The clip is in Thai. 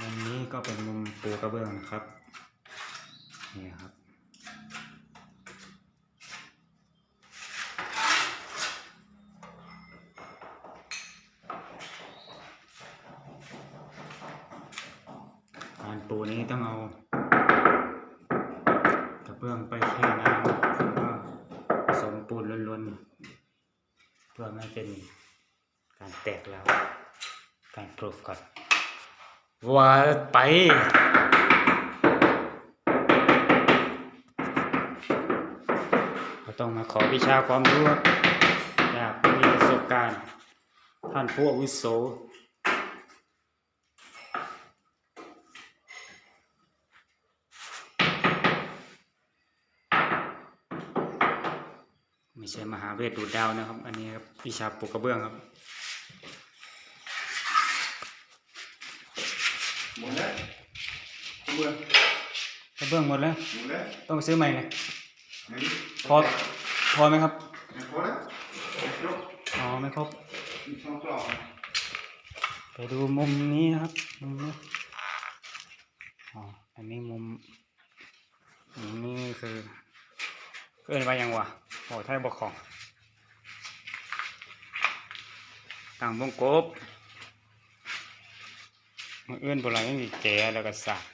มุมนี้ก็เป็นมุมปูกระเบื้องนะครับ นี่ครับการปูนี้ต้องเอากระเบื้องไปแช่น้ำแล้วก็ผสมปูนล้วนๆเพื่อไม่ให้เป็นการแตกแล้วการปลูกก่อน ว่าไป เราต้องมาขอวิชาความรู้จากมีประสบการณ์ ท่านผู้อาวุโสไม่ใช่มหาเวทดูดดาวนะครับ อันนี้ครับวิชาปลูกกระเบื้องครับ หมดแล้วเบื่อกระเบื้องหมดแล้ว หมดแล้วต้องไปซื้อใหม่เลยไหนพอพอไหมครับพอแล้วยกอ๋อไม่ครบอีกสองกล่องไปดูมุมนี้นะครับมุมนี้อ๋ออันนี้มุมมุมนี้คือเกินไปยังวะโอ้ไทยบกของต่างวงกบ มือเอื้อนโบราณไม่มีแก่แล้วก็สาก